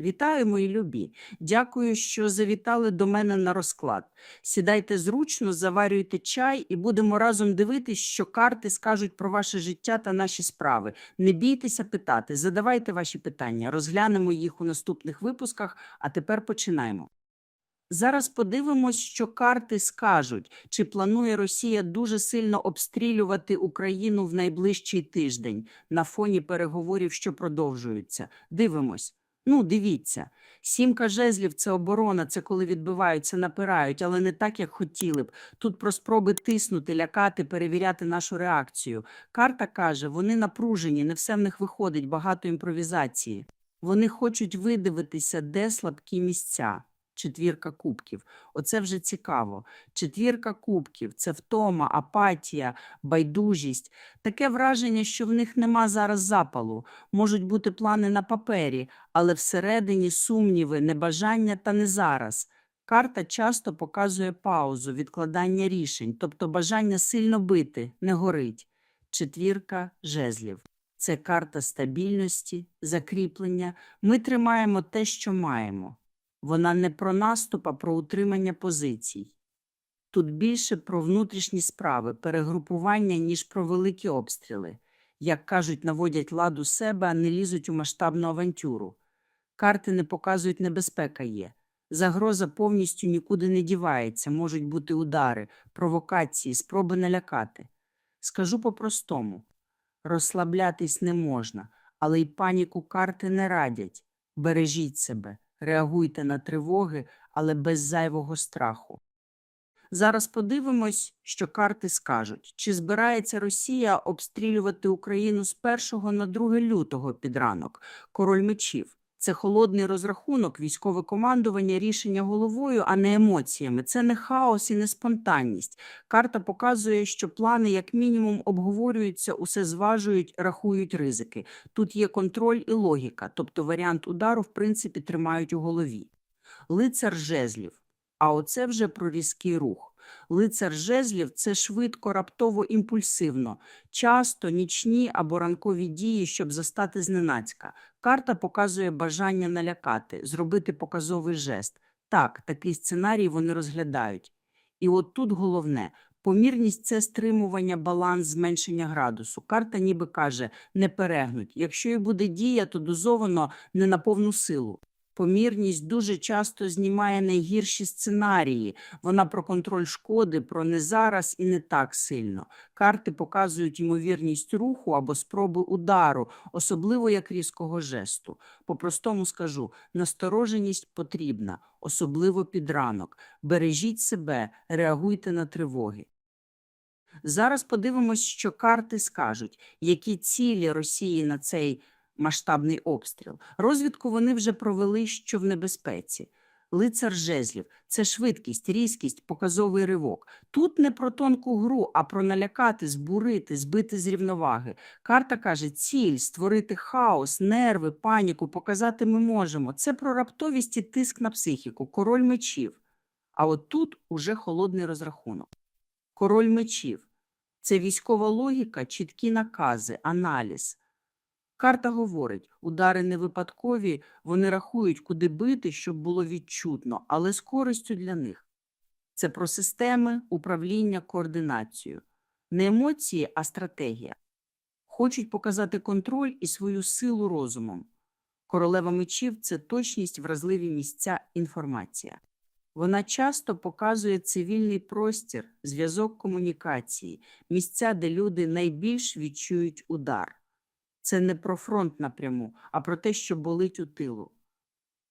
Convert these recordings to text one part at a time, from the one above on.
Вітаю, мої любі. Дякую, що завітали до мене на розклад. Сідайте зручно, заварюйте чай і будемо разом дивитись, що карти скажуть про ваше життя та наші справи. Не бійтеся питати, задавайте ваші питання, розглянемо їх у наступних випусках, а тепер починаємо. Зараз подивимось, що карти скажуть, чи планує Росія дуже сильно обстрілювати Україну в найближчий тиждень на фоні переговорів, що продовжуються. Дивимось. Ну, дивіться. Сімка жезлів це оборона, це коли відбиваються, напирають, але не так, як хотіли б. Тут про спроби тиснути, лякати, перевіряти нашу реакцію. Карта каже, вони напружені, не все в них виходить, багато імпровізації. Вони хочуть видивитися, де слабкі місця. Четвірка кубків. Оце вже цікаво. Четвірка кубків це втома, апатія, байдужість. Таке враження, що в них нема зараз запалу. Можуть бути плани на папері, але всередині сумніви, небажання та не зараз. Карта часто показує паузу, відкладання рішень, тобто бажання сильно бити, не горить. Четвірка жезлів. Це карта стабільності, закріплення. Ми тримаємо те, що маємо. Вона не про наступ, а про утримання позицій. Тут більше про внутрішні справи, перегрупування, ніж про великі обстріли. Як кажуть, наводять ладу себе, а не лізуть у масштабну авантюру. Карти не показують небезпека є. Загроза повністю нікуди не дівається, можуть бути удари, провокації, спроби налякати. Скажу по-простому: розслаблятись не можна, але й паніку карти не радять. Бережіть себе, реагуйте на тривоги, але без зайвого страху. Зараз подивимось, що карти скажуть, чи збирається Росія обстрілювати Україну з 1 на 2 лютого під ранок. Король мечів. Це холодний розрахунок, військове командування, рішення головою, а не емоціями. Це не хаос і не спонтанність. Карта показує, що плани, як мінімум, обговорюються, усе зважують, рахують ризики. Тут є контроль і логіка, тобто варіант удару, в принципі, тримають у голові. Лицар жезлів. А оце вже про різкий рух. Лицар жезлів це швидко, раптово, імпульсивно, часто нічні або ранкові дії, щоб застати зненацька. Карта показує бажання налякати, зробити показовий жест. Так, такий сценарій вони розглядають. І от тут головне помірність це стримування, баланс, зменшення градусу. Карта ніби каже, не перегнуть. Якщо і буде дія, то дозовано не на повну силу. Помірність дуже часто знімає найгірші сценарії. Вона про контроль шкоди, про не зараз і не так сильно. Карти показують ймовірність руху або спроби удару, особливо як різкого жесту. По-простому скажу, настороженість потрібна, особливо під ранок. Бережіть себе, реагуйте на тривоги. Зараз подивимось, що карти скажуть, які цілі Росії на цей масштабний обстріл. Розвідку вони вже провели, що в небезпеці. Лицар жезлів це швидкість, різкість, показовий ривок. Тут не про тонку гру, а про налякати, збурити, збити з рівноваги. Карта каже: ціль створити хаос, нерви, паніку, показати ми можемо. Це про раптовість і тиск на психіку, король мечів. А от тут уже холодний розрахунок. Король мечів це військова логіка, чіткі накази, аналіз. Карта говорить, удари не випадкові, вони рахують, куди бити, щоб було відчутно, але з користю для них. Це про системи, управління, координацію. Не емоції, а стратегія. Хочуть показати контроль і свою силу розумом. Королева мечів – це точність, вразливі місця, інформація. Вона часто показує цивільний простір, зв'язок комунікації, місця, де люди найбільш відчують удар. Це не про фронт напряму, а про те, що болить у тилу.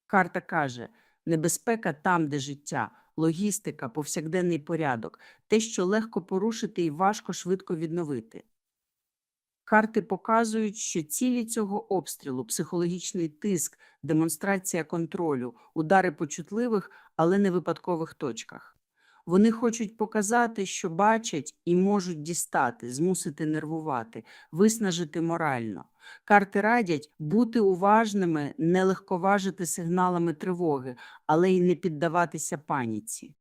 Карта каже: небезпека там, де життя, логістика, повсякденний порядок, те, що легко порушити і важко швидко відновити. Карти показують, що цілі цього обстрілу психологічний тиск, демонстрація контролю, удари по чутливих, але не випадкових точках. Вони хочуть показати, що бачать і можуть дістати, змусити нервувати, виснажити морально. Карти радять бути уважними, не легковажити сигналами тривоги, але й не піддаватися паніці.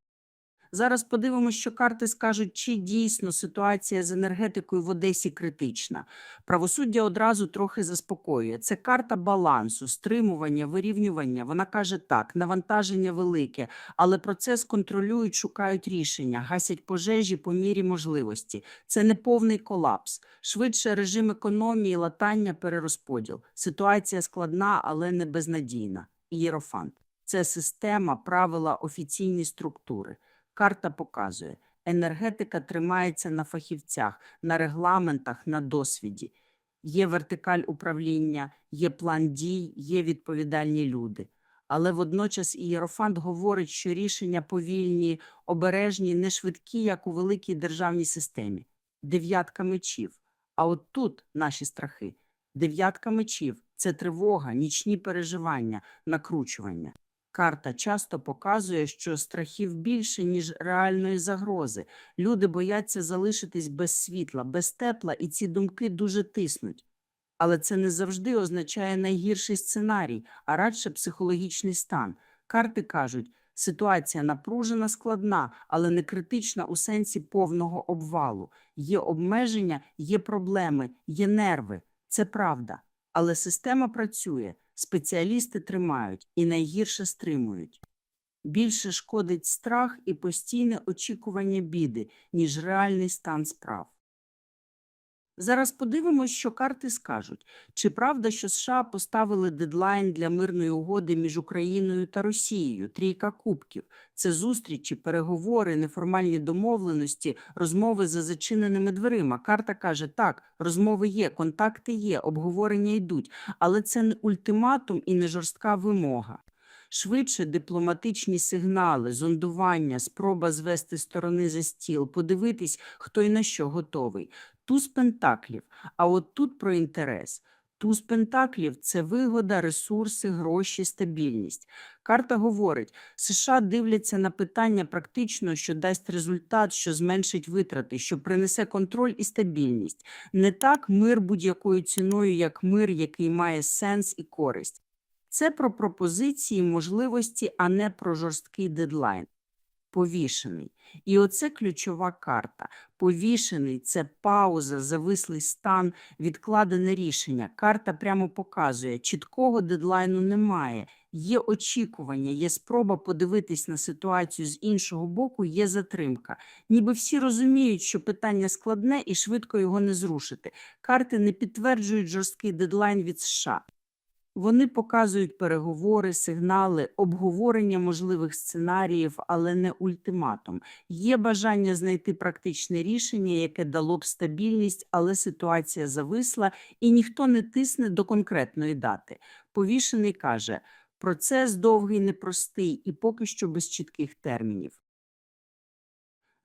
Зараз подивимося, що карти скажуть, чи дійсно ситуація з енергетикою в Одесі критична. Правосуддя одразу трохи заспокоює. Це карта балансу, стримування, вирівнювання. Вона каже так, навантаження велике, але процес контролюють, шукають рішення, гасять пожежі по мірі можливості. Це не повний колапс. Швидше режим економії, латання, перерозподіл. Ситуація складна, але не безнадійна. Ієрофант. Це система, правила, офіційні структури. Карта показує, енергетика тримається на фахівцях, на регламентах, на досвіді. Є вертикаль управління, є план дій, є відповідальні люди. Але водночас Ієрофант говорить, що рішення повільні, обережні, не швидкі, як у великій державній системі. Дев'ятка мечів. А от тут наші страхи. Дев'ятка мечів це тривога, нічні переживання, накручування. Карта часто показує, що страхів більше, ніж реальної загрози. Люди бояться залишитись без світла, без тепла, і ці думки дуже тиснуть. Але це не завжди означає найгірший сценарій, а радше психологічний стан. Карти кажуть, ситуація напружена, складна, але не критична у сенсі повного обвалу. Є обмеження, є проблеми, є нерви. Це правда. Але система працює, спеціалісти тримають і найгірше стримують. Більше шкодить страх і постійне очікування біди, ніж реальний стан справ. Зараз подивимось, що карти скажуть. Чи правда, що США поставили дедлайн для мирної угоди між Україною та Росією? Трійка кубків. Це зустрічі, переговори, неформальні домовленості, розмови за зачиненими дверима. Карта каже, так, розмови є, контакти є, обговорення йдуть, але це не ультиматум і не жорстка вимога. Швидше дипломатичні сигнали, зондування, спроба звести сторони за стіл, подивитись, хто й на що готовий. Туз пентаклів. А от тут про інтерес. Туз пентаклів – це вигода, ресурси, гроші, стабільність. Карта говорить, США дивляться на питання практично, що дасть результат, що зменшить витрати, що принесе контроль і стабільність. Не так мир будь-якою ціною, як мир, який має сенс і користь. Це про пропозиції, можливості, а не про жорсткий дедлайн. Повішений. І оце ключова карта. Повішений – це пауза, завислий стан, відкладене рішення. Карта прямо показує, чіткого дедлайну немає. Є очікування, є спроба подивитись на ситуацію з іншого боку, є затримка. Ніби всі розуміють, що питання складне і швидко його не зрушити. Карти не підтверджують жорсткий дедлайн від США. Вони показують переговори, сигнали, обговорення можливих сценаріїв, але не ультиматум. Є бажання знайти практичне рішення, яке дало б стабільність, але ситуація зависла, і ніхто не тисне до конкретної дати. Повішений каже, процес довгий, непростий і поки що без чітких термінів.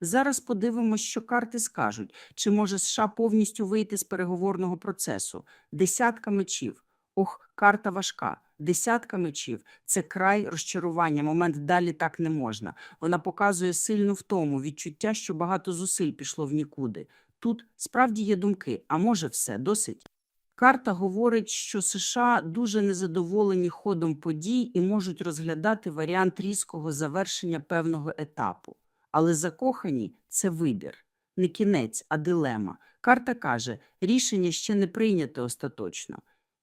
Зараз подивимося, що карти скажуть, чи може США повністю вийти з переговорного процесу. Десятка мечів. Ох, карта важка. Десятка мечів – це край розчарування, момент далі так не можна. Вона показує сильну втому, відчуття, що багато зусиль пішло в нікуди. Тут справді є думки, а може все, досить. Карта говорить, що США дуже незадоволені ходом подій і можуть розглядати варіант різкого завершення певного етапу. Але закохані – це вибір, не кінець, а дилема. Карта каже, рішення ще не прийняте остаточно.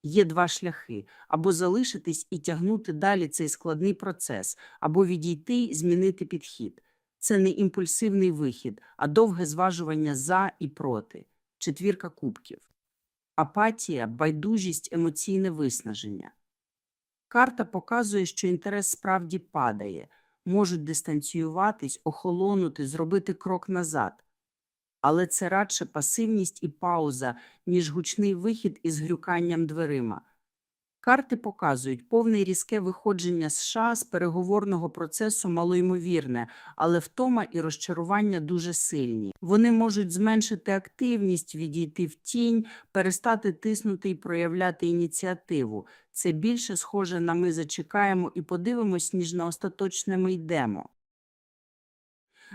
Є два шляхи – або залишитись і тягнути далі цей складний процес, або відійти й змінити підхід. Це не імпульсивний вихід, а довге зважування за і проти. Четвірка кубків. Апатія, байдужість, емоційне виснаження. Карта показує, що інтерес справді падає, можуть дистанціюватись, охолонути, зробити крок назад. Але це радше пасивність і пауза, ніж гучний вихід із грюканням дверима. Карти показують повне різке виходження США з переговорного процесу малоймовірне, але втома і розчарування дуже сильні. Вони можуть зменшити активність, відійти в тінь, перестати тиснути і проявляти ініціативу. Це більше схоже на ми зачекаємо і подивимось, ніж на остаточне ми йдемо.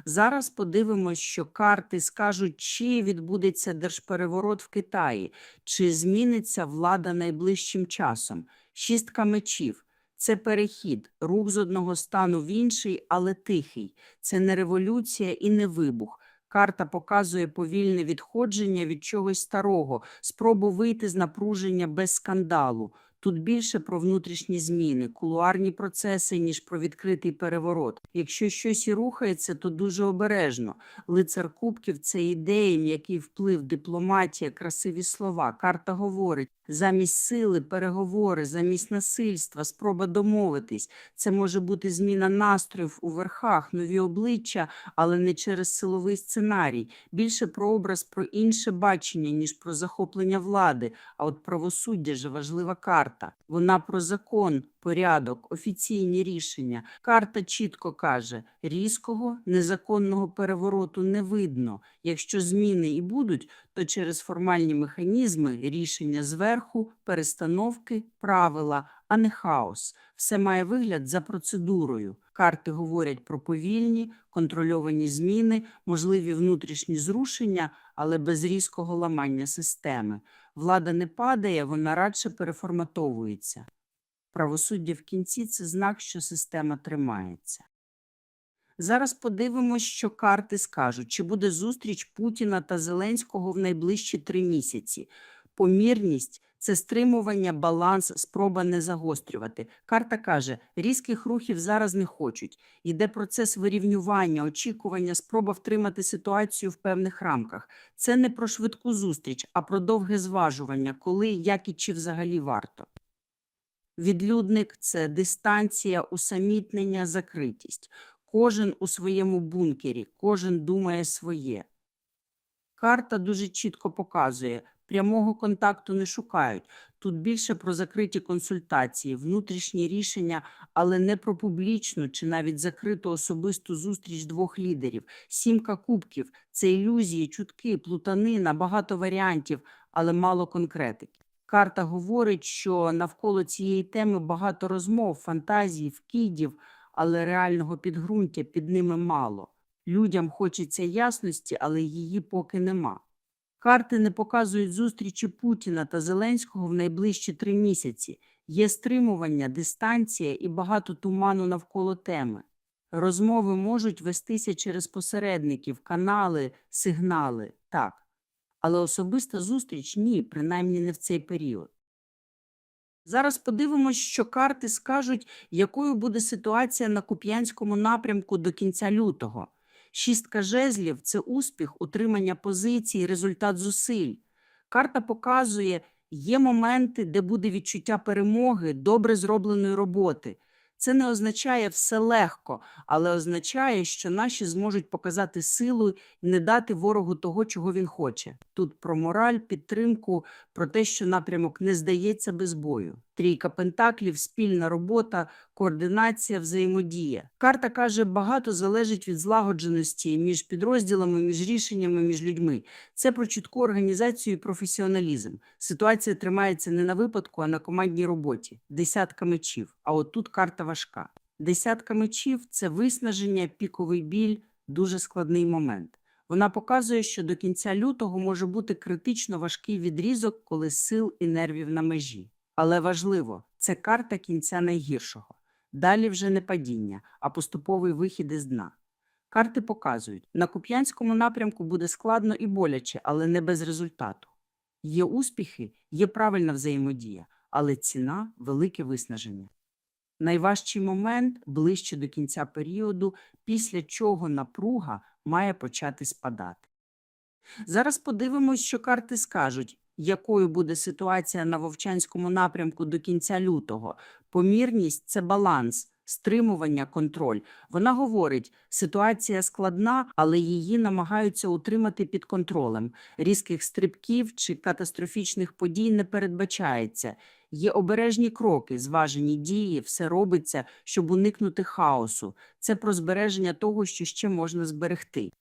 Зараз подивимось, що карти скажуть, чи відбудеться держпереворот в Китаї, чи зміниться влада найближчим часом. Шістка мечів – Це перехід, рух з одного стану в інший, але тихий. Це не революція і не вибух. Карта показує повільне відходження від чогось старого, спробу вийти з напруження без скандалу. Тут більше про внутрішні зміни, кулуарні процеси, ніж про відкритий переворот. Якщо щось і рухається, то дуже обережно. Лицар Кубків це ідеї, м'який вплив, дипломатія, красиві слова. Карта говорить замість сили, переговори, замість насильства, спроба домовитись. Це може бути зміна настроїв у верхах, нові обличчя, але не через силовий сценарій. Більше про образ, про інше бачення, ніж про захоплення влади. А от правосуддя же важлива карта. Вона про закон, порядок, офіційні рішення. Карта чітко каже: різкого, незаконного перевороту не видно. Якщо зміни і будуть, то через формальні механізми, рішення зверху, перестановки, правила, а не хаос. Все має вигляд за процедурою. Карти говорять про повільні, контрольовані зміни, можливі внутрішні зрушення, але без різкого ламання системи. Влада не падає, вона радше переформатовується. Правосуддя в кінці це знак, що система тримається. Зараз подивимось, що карти скажуть, чи буде зустріч Путіна та Зеленського в найближчі три місяці. Помірність це стримування, баланс, спроба не загострювати. Карта каже, різких рухів зараз не хочуть. Йде процес вирівнювання, очікування, спроба втримати ситуацію в певних рамках. Це не про швидку зустріч, а про довге зважування, коли, як і чи взагалі варто. Відлюдник це дистанція, усамітнення, закритість. Кожен у своєму бункері, кожен думає своє. Карта дуже чітко показує, прямого контакту не шукають. Тут більше про закриті консультації, внутрішні рішення, але не про публічну чи навіть закриту особисту зустріч двох лідерів. Сімка кубків це ілюзії, чутки, плутанина, багато варіантів, але мало конкретики. Карта говорить, що навколо цієї теми багато розмов, фантазій, вкидів, але реального підґрунтя під ними мало. Людям хочеться ясності, але її поки нема. Карти не показують зустрічі Путіна та Зеленського в найближчі три місяці. Є стримування, дистанція і багато туману навколо теми. Розмови можуть вестися через посередників, канали, сигнали, так. Але особиста зустріч ні, принаймні не в цей період. Зараз подивимось, що карти скажуть, якою буде ситуація на Куп'янському напрямку до кінця лютого. Шістка жезлів це успіх, утримання позицій, результат зусиль. Карта показує, є моменти, де буде відчуття перемоги, добре зробленої роботи. Це не означає все легко, але означає, що наші зможуть показати силу і не дати ворогу того, чого він хоче. Тут про мораль, підтримку, про те, що напрямок не здається без бою. Трійка пентаклів, спільна робота, координація, взаємодія. Карта каже, багато залежить від злагодженості між підрозділами, між рішеннями, між людьми. Це про чітку організацію і професіоналізм. Ситуація тримається не на випадку, а на командній роботі. Десятка мечів. А от тут карта важка. Десятка мечів це виснаження, піковий біль, дуже складний момент. Вона показує, що до кінця лютого може бути критично важкий відрізок, коли сил і нервів на межі. Але важливо, це карта кінця найгіршого. Далі вже не падіння, а поступовий вихід із дна. Карти показують, на Куп'янському напрямку буде складно і боляче, але не без результату. Є успіхи, є правильна взаємодія, але ціна велике виснаження. Найважчий момент ближче до кінця періоду, після чого напруга має почати спадати. Зараз подивимось, що карти скажуть, якою буде ситуація на Вовчанському напрямку до кінця лютого. Помірність це баланс, стримування, контроль. Вона говорить, ситуація складна, але її намагаються утримати під контролем. Різких стрибків чи катастрофічних подій не передбачається. Є обережні кроки, зважені дії, все робиться, щоб уникнути хаосу. Це про збереження того, що ще можна зберегти.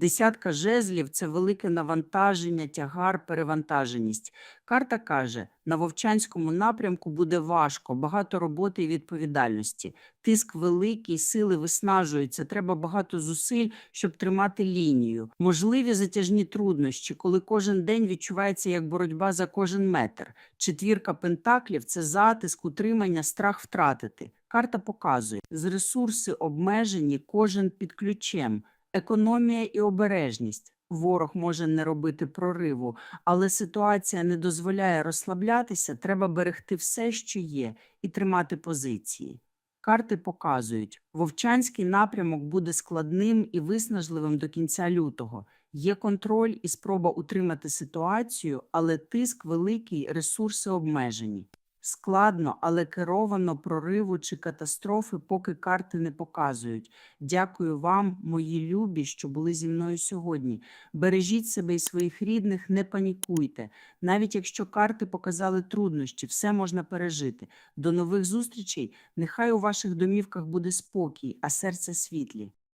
Десятка жезлів це велике навантаження, тягар, перевантаженість. Карта каже: на вовчанському напрямку буде важко, багато роботи і відповідальності. Тиск великий, сили виснажуються. Треба багато зусиль, щоб тримати лінію. Можливі затяжні труднощі, коли кожен день відчувається як боротьба за кожен метр. Четвірка пентаклів це затиск, утримання, страх втратити. Карта показує, з ресурси обмежені, кожен під ключем. Економія і обережність. Ворог може не робити прориву, але ситуація не дозволяє розслаблятися. Треба берегти все, що є, і тримати позиції. Карти показують, вовчанський напрямок буде складним і виснажливим до кінця лютого. Є контроль і спроба утримати ситуацію, але тиск великий, ресурси обмежені. Складно, але керовано прориву чи катастрофи, поки карти не показують. Дякую вам, мої любі, що були зі мною сьогодні. Бережіть себе і своїх рідних, не панікуйте. Навіть якщо карти показали труднощі, все можна пережити. До нових зустрічей. Нехай у ваших домівках буде спокій, а серце світлі.